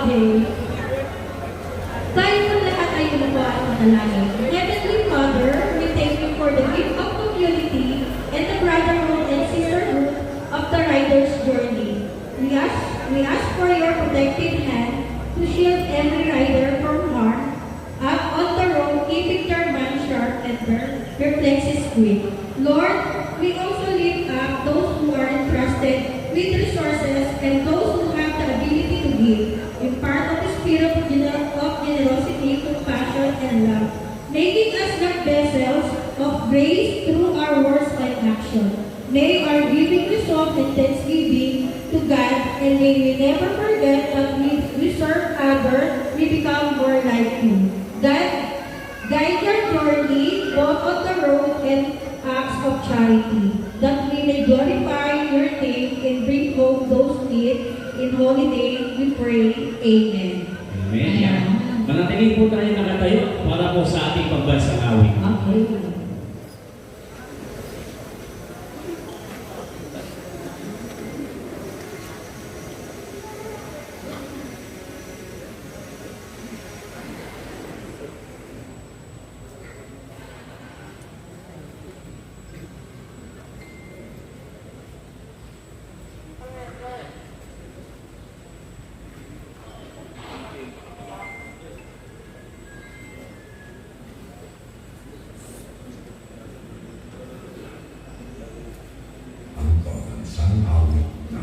today. Tayo po lahat ay lupa at manalangin. Heavenly Father, we thank you for the gift of community and the brotherhood and sisterhood of the rider's journey. We ask, we ask for your protective hand to shield every rider from harm up on the road, keeping their mind sharp and their reflexes quick. Lord, we also lift up those who are entrusted with resources and those give. Impart of the spirit of, gener- of generosity, compassion, and love, making us like vessels of grace through our words and action. May our giving result in thanksgiving to God, and may we never forget that we, serve others, we become more like you. God, guide your journey both on the road and acts of charity, that we may glorify your name and bring home those needs. In holy name we pray. Amen. Amen. Manatiling po tayo nakatayo para po sa ating pambansang awit. Okay. 三打五